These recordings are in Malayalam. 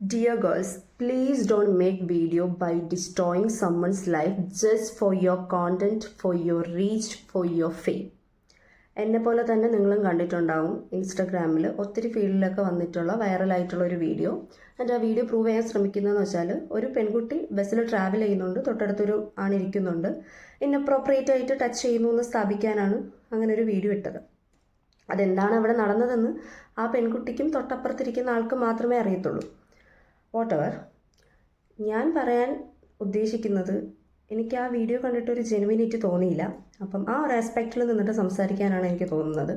Dear girls, please don't make video by destroying someone's life just for your content, for your reach, for your fame. എന്നെ പോലെ തന്നെ നിങ്ങളും കണ്ടിട്ടുണ്ടാവും ഇൻസ്റ്റാഗ്രാമിൽ ഒത്തിരി ഫീൽഡിലൊക്കെ വന്നിട്ടുള്ള വൈറലായിട്ടുള്ള ഒരു വീഡിയോ എന്റെ ആ വീഡിയോ പ്രൂവ് ചെയ്യാൻ ശ്രമിക്കുന്നതെന്ന് വെച്ചാൽ ഒരു പെൺകുട്ടി ബസ്സിൽ ട്രാവൽ ചെയ്യുന്നുണ്ട് തൊട്ടടുത്തൊരു ആണിരിക്കുന്നുണ്ട് ഇന്നപ്രോപ്രിയേറ്റ് ആയിട്ട് ടച്ച് ചെയ്യുന്നു എന്ന് സ്ഥാപിക്കാനാണ് അങ്ങനെ ഒരു വീഡിയോ ഇട്ടത്. അതെന്താണ് അവിടെ നടന്നതെന്ന് ആ പെൺകുട്ടിക്കും തൊട്ടപ്പുറത്തിരിക്കുന്ന ആൾക്ക് മാത്രമേ അറിയത്തുള്ളൂ. വോട്ടവർ ഞാൻ പറയാൻ ഉദ്ദേശിക്കുന്നത് എനിക്ക് ആ വീഡിയോ കണ്ടിട്ട് ഒരു ജെനുവിനിറ്റി തോന്നിയില്ല. അപ്പം ആ ഒരു ആസ്പെക്റ്റിൽ നിന്നിട്ട് സംസാരിക്കാനാണ് എനിക്ക് തോന്നുന്നത്.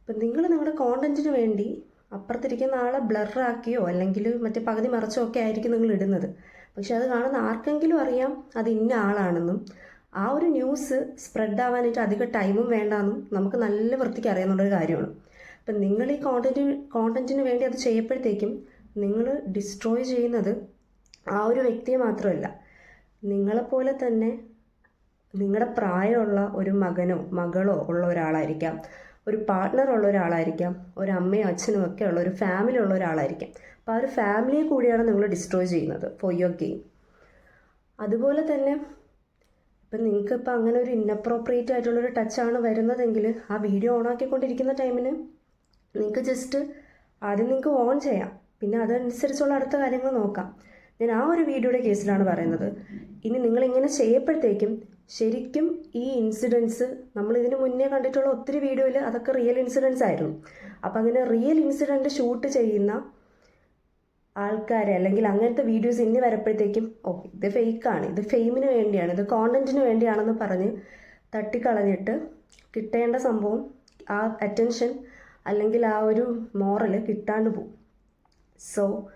അപ്പം നിങ്ങൾ നിങ്ങളുടെ കോണ്ടന്റിന് വേണ്ടി അപ്പുറത്തിരിക്കുന്ന ആളെ ബ്ലറാക്കിയോ അല്ലെങ്കിൽ മറ്റേ പകുതി മറച്ചോ ഒക്കെ ആയിരിക്കും നിങ്ങൾ ഇടുന്നത്. പക്ഷെ അത് കാണുന്ന ആർക്കെങ്കിലും അറിയാം അത് ഇന്ന ആളാണെന്നും ആ ഒരു ന്യൂസ് സ്പ്രെഡ് ആവാനായിട്ട് അധിക ടൈമും വേണ്ടാന്നും നമുക്ക് നല്ല വൃത്തിക്ക് അറിയാവുന്നൊരു കാര്യമാണ്. അപ്പം നിങ്ങൾ ഈ കോണ്ടന്റ് കോണ്ടന്റിന് വേണ്ടി അത് ചെയ്യപ്പോഴത്തേക്കും നിങ്ങൾ ഡിസ്ട്രോയ് ചെയ്യുന്നത് ആ ഒരു വ്യക്തിയെ മാത്രമല്ല. നിങ്ങളെപ്പോലെ തന്നെ നിങ്ങളുടെ പ്രായമുള്ള ഒരു മകനോ മകളോ ഉള്ള ഒരാളായിരിക്കാം. ഒരു പാർട്ട്ണർ ഉള്ള ഒരാളായിരിക്കാം. ഒരു അമ്മയും അച്ഛനും ഒക്കെ ഉള്ള ഒരു ഫാമിലി ഉള്ള ഒരാളായിരിക്കാം. അപ്പോൾ ആ ഒരു ഫാമിലിയെ കൂടിയാണ് നിങ്ങൾ ഡിസ്ട്രോയ് ചെയ്യുന്നത് ഫോർ ഗെയിം അതുപോലെ തന്നെ ഇപ്പം നിങ്ങൾക്ക് അങ്ങനെ ഒരു ഇന്നപ്രോപ്രിയേറ്റ് ആയിട്ടുള്ളൊരു ടച്ചാണ് വരുന്നതെങ്കിൽ ആ വീഡിയോ ഓൺ ആക്കിക്കൊണ്ടിരിക്കുന്ന ടൈമിന് നിങ്ങൾക്ക് ജസ്റ്റ് ആദ്യം നിങ്ങൾക്ക് ഓൺ ചെയ്യാം. പിന്നെ അതനുസരിച്ചുള്ള അടുത്ത കാര്യങ്ങൾ നോക്കാം. ഞാൻ ആ ഒരു വീഡിയോയുടെ കേസിലാണ് പറയുന്നത്. ഇനി നിങ്ങൾ ഇങ്ങനെ ചെയ്യപ്പോഴത്തേക്കും ശരിക്കും ഈ ഇൻസിഡൻസ് നമ്മൾ ഇതിന് മുന്നേ കണ്ടിട്ടുള്ള ഒത്തിരി വീഡിയോയിൽ അതൊക്കെ റിയൽ ഇൻസിഡൻസ് ആയിരുന്നു. അപ്പം അങ്ങനെ റിയൽ ഇൻസിഡന്റ് ഷൂട്ട് ചെയ്യുന്ന ആൾക്കാരെ അല്ലെങ്കിൽ അങ്ങനത്തെ വീഡിയോസ് ഇനി വരപ്പോഴത്തേക്കും ഓ ഇത് ഫേക്കാണ് ഇത് ഫെയിമിന് വേണ്ടിയാണ്. ഇത് കോണ്ടന്റിന് വേണ്ടിയാണെന്ന് പറഞ്ഞ് തട്ടിക്കളഞ്ഞിട്ട് കിട്ടേണ്ട സംഭവം ആ അറ്റൻഷൻ അല്ലെങ്കിൽ ആ ഒരു മോറൽ കിട്ടാണ്ട് പോകും. സോ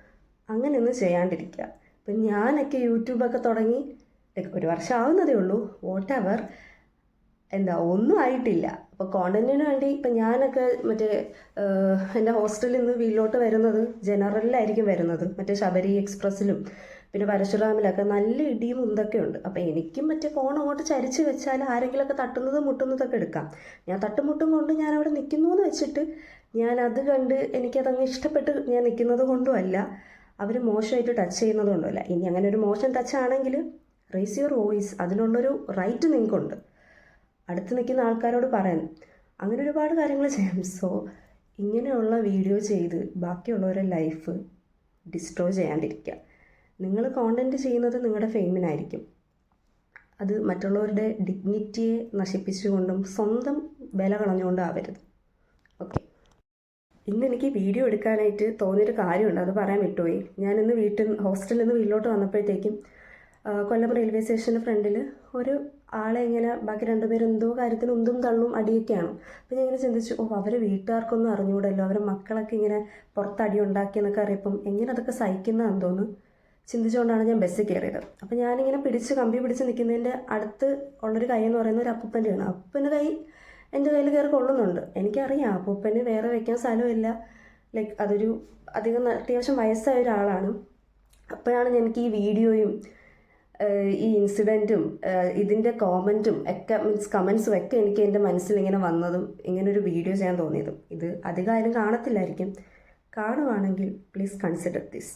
അങ്ങനെയൊന്നും ചെയ്യാണ്ടിരിക്കുക. ഇപ്പം ഞാനൊക്കെ യൂട്യൂബൊക്കെ തുടങ്ങി ഒരു വർഷം ആവുന്നതേ ഉള്ളൂ. വോട്ട് എവർ എന്താ ഒന്നും ആയിട്ടില്ല. അപ്പോൾ കോണ്ടന്റിന് വേണ്ടി ഇപ്പം ഞാനൊക്കെ മറ്റേ എന്റെ ഹോസ്റ്റലിൽ നിന്ന് വീട്ടിലോട്ട് വരുന്നത് ജനറലിലായിരിക്കും വരുന്നത്. മറ്റേ ശബരി എക്സ്പ്രസ്സിലും പിന്നെ പരശുറാമിലൊക്കെ നല്ല ഇടിയും ഉന്തൊക്കെ ഉണ്ട് അപ്പോൾ എനിക്കും മറ്റേ ഫോൺ അങ്ങോട്ട് ചരിച്ച് വെച്ചാൽ ആരെങ്കിലുമൊക്കെ തട്ടുന്നതും മുട്ടുന്നതൊക്കെ എടുക്കാം. ഞാൻ തട്ടുമുട്ടും കൊണ്ട് ഞാൻ അവിടെ നിൽക്കുന്നു എന്ന് വെച്ചിട്ട് ഞാൻ അത് കണ്ട് എനിക്കതങ്ങ് ഇഷ്ടപ്പെട്ട് ഞാൻ നിൽക്കുന്നത് കൊണ്ടുമല്ല അവർ മോശമായിട്ട് ടച്ച് ചെയ്യുന്നത് കൊണ്ടുമല്ല ഇനി അങ്ങനെ ഒരു മോശം ടച്ച് ആണെങ്കിൽ റേസ് യുവർ വോയിസ് അതിനുള്ളൊരു റൈറ്റ് നിങ്ങൾക്കുണ്ട്. അടുത്ത് നിൽക്കുന്ന ആൾക്കാരോട് പറയാൻ അങ്ങനെ ഒരുപാട് കാര്യങ്ങൾ ചെയ്യാം. സോ ഇങ്ങനെയുള്ള വീഡിയോ ചെയ്ത് ബാക്കിയുള്ളവരെ ലൈഫ് ഡിസ്ട്രോ ചെയ്യാണ്ടിരിക്കുക. നിങ്ങൾ കോണ്ടന്റ് ചെയ്യുന്നത് നിങ്ങളുടെ ഫെയിമിനായിരിക്കും അത് മറ്റുള്ളവരുടെ ഡിഗ്നിറ്റിയെ നശിപ്പിച്ചുകൊണ്ടും സ്വന്തം വില കളഞ്ഞുകൊണ്ടും ആവരുത്. ഓക്കെ ഇന്ന് എനിക്ക് വീഡിയോ എടുക്കാനായിട്ട് തോന്നിയൊരു കാര്യമുണ്ട്. അത് പറയാൻ വിട്ടുപോയി. ഞാൻ ഇന്ന് വീട്ടിൽ ഹോസ്റ്റലിൽ നിന്ന് വീട്ടിലോട്ട് വന്നപ്പോഴത്തേക്കും കൊല്ലം റെയിൽവേ സ്റ്റേഷന്റെ ഫ്രണ്ടിൽ ഒരു ആളെ ഇങ്ങനെ ബാക്കി രണ്ടുപേരും എന്തോ കാര്യത്തിന് ഉന്തും തള്ളും അടിയൊക്കെയാണ്. അപ്പോൾ ഞാൻ ഇങ്ങനെ ചിന്തിച്ചു ഓ അവർ വീട്ടുകാർക്കൊന്നും അറിഞ്ഞുകൂടല്ലോ അവരുടെ മക്കളൊക്കെ ഇങ്ങനെ പുറത്ത് അടി ഉണ്ടാക്കിയെന്നൊക്കെ അറിയപ്പം എങ്ങനെ അതൊക്കെ സഹിക്കുന്നതാണെന്ന് തോന്നുന്നു. ചിന്തിച്ചുകൊണ്ടാണ് ഞാൻ ബസ്സിൽ കയറിയത്. അപ്പോൾ ഞാനിങ്ങനെ പിടിച്ച് കമ്പി പിടിച്ച് നിൽക്കുന്നതിന്റെ അടുത്ത് ഉള്ളൊരു കൈ എന്ന് പറയുന്നത് ഒരു അപ്പൂപ്പന്റെയാണ്. അപ്പൂപ്പന്റെ കൈ എന്റെ കയ്യിൽ കയറി കൊള്ളുന്നുണ്ട്. എനിക്കറിയാം അപ്പൂപ്പന് വേറെ വയ്ക്കാൻ സ്ഥലമില്ല. ലൈക്ക് അതൊരു അധികം അത്യാവശ്യം വയസ്സായ ഒരാളാണ്. അപ്പോഴാണ് എനിക്ക് ഈ വീഡിയോയും ഈ ഇൻസിഡന്റും ഇതിന്റെ കോമന്റും ഒക്കെ മീൻസ് കമൻസും ഒക്കെ എനിക്ക് എന്റെ മനസ്സിൽ ഇങ്ങനെ വന്നതും ഇങ്ങനൊരു വീഡിയോ ചെയ്യാൻ തോന്നിയതും. ഇത് അധികം ആരും കാണത്തില്ലായിരിക്കും. കാണുവാണെങ്കിൽ പ്ലീസ് കൺസിഡർ ദിസ്.